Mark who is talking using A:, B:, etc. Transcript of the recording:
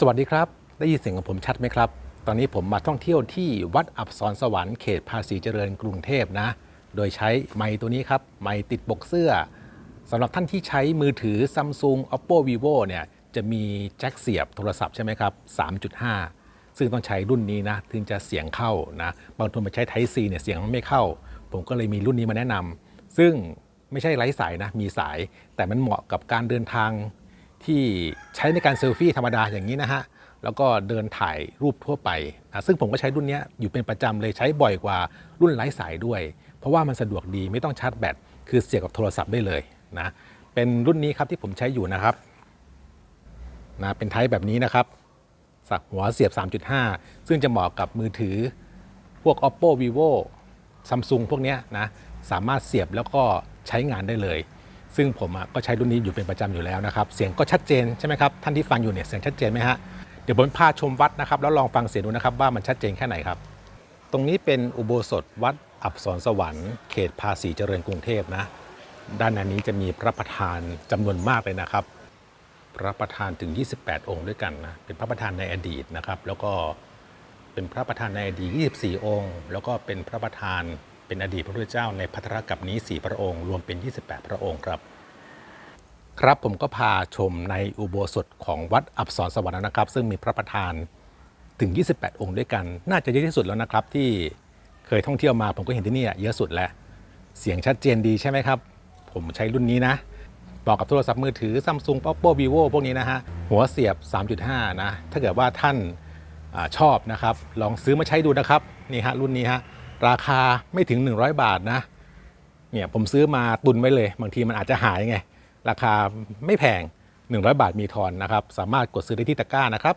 A: สวัสดีครับ ได้ยินเสียงของผมชัดไหมครับ ตอนนี้ผมมาท่องเที่ยวที่วัดอับสรสวรรค์เขตภาษีเจริญกรุงเทพนะ โดยใช้ไมค์ตัวนี้ครับ ไมค์ติดปกเสื้อสำหรับท่านที่ใช้มือถือ Samsung Oppo Vivo เนี่ยจะมีแจ็คเสียบโทรศัพท์ใช่ไหมครับ 3.5 ซึ่งต้องใช้รุ่นนี้นะ ถึงจะเสียงเข้านะ บางคนไปใช้ Type C เนี่ยเสียงมันไม่เข้า ผมก็เลยมีรุ่นนี้มาแนะนำซึ่งไม่ใช่ไร้สายนะ มีสาย แต่มันเหมาะกับการเดินทาง ที่ใช้ในการเซลฟี่ธรรมดาอย่างนี้นะฮะแล้วก็เดินถ่ายรูปทั่วไปนะซึ่งผมก็ใช้รุ่นนี้อยู่เป็นประจำเลยใช้บ่อยกว่ารุ่นไร้สายด้วย เพราะว่ามันสะดวกดีไม่ต้องชาร์จแบตคือเสียบกับโทรศัพท์ได้เลยนะเป็นรุ่นนี้ครับที่ผมใช้อยู่นะครับนะเป็นไทป์แบบนี้นะครับสักหัวเสียบ 3.5 ซึ่งจะเหมาะกับมือถือพวก oppo vivo samsung พวกเนี้ยนะสามารถเสียบแล้วก็ใช้งานได้เลย ซึ่งผมก็ใช้รุ่นนี้อยู่เป็นประจำอยู่แล้วนะครับ เสียงก็ชัดเจนใช่ไหมครับ ท่านที่ฟังอยู่เนี่ยเสียงชัดเจนไหมฮะ เดี๋ยวผมพาชมวัดนะครับ แล้วลองฟังเสียงดูนะครับว่ามันชัดเจนแค่ไหนครับ ตรงนี้เป็นอุโบสถวัดอับสรสวรรค์เขตภาษีเจริญกรุงเทพนะ ด้านในนี้จะมีพระประธานจำนวนมากเลยนะครับ พระประธานถึง 28 องค์ด้วยกันนะ เป็นพระประธานในอดีตนะครับ แล้วก็เป็นพระประธานในอดีต 24 องค์ แล้วก็เป็นพระประธาน เป็นอดีตพระพุทธเจ้าในพัทธกับนี้ 4 พระองค์ รวมเป็น 28 พระองค์ครับครับผมก็พาชมในอุโบสถของวัดอับสรสวรรค์นะครับ ซึ่งมีพระประธานถึง 28 องค์ด้วยกัน น่าจะเยอะที่สุดแล้วนะครับ ที่เคยท่องเที่ยวมาผมก็เห็นที่นี่เยอะสุดแล้ว เสียงชัดเจนดีใช่ไหมครับ ผมใช้รุ่นนี้นะเหมาะกับโทรศัพท์มือถือ Samsung Oppo Vivo พวกนี้นะฮะหัวเสียบ 3.5 นะ ถ้าเกิดว่าท่านอชอบนะครับ ลองซื้อมาใช้ดูนะครับ นี่ฮะรุ่นนี้ฮะ ราคาไม่ถึง 100 บาทนะเนี่ยผมซื้อมาตุนไว้เลย บางทีมันอาจจะหายไง ราคาไม่แพง 100 บาทมีทอนนะครับ สามารถกดซื้อได้ที่ตะกร้านะครับ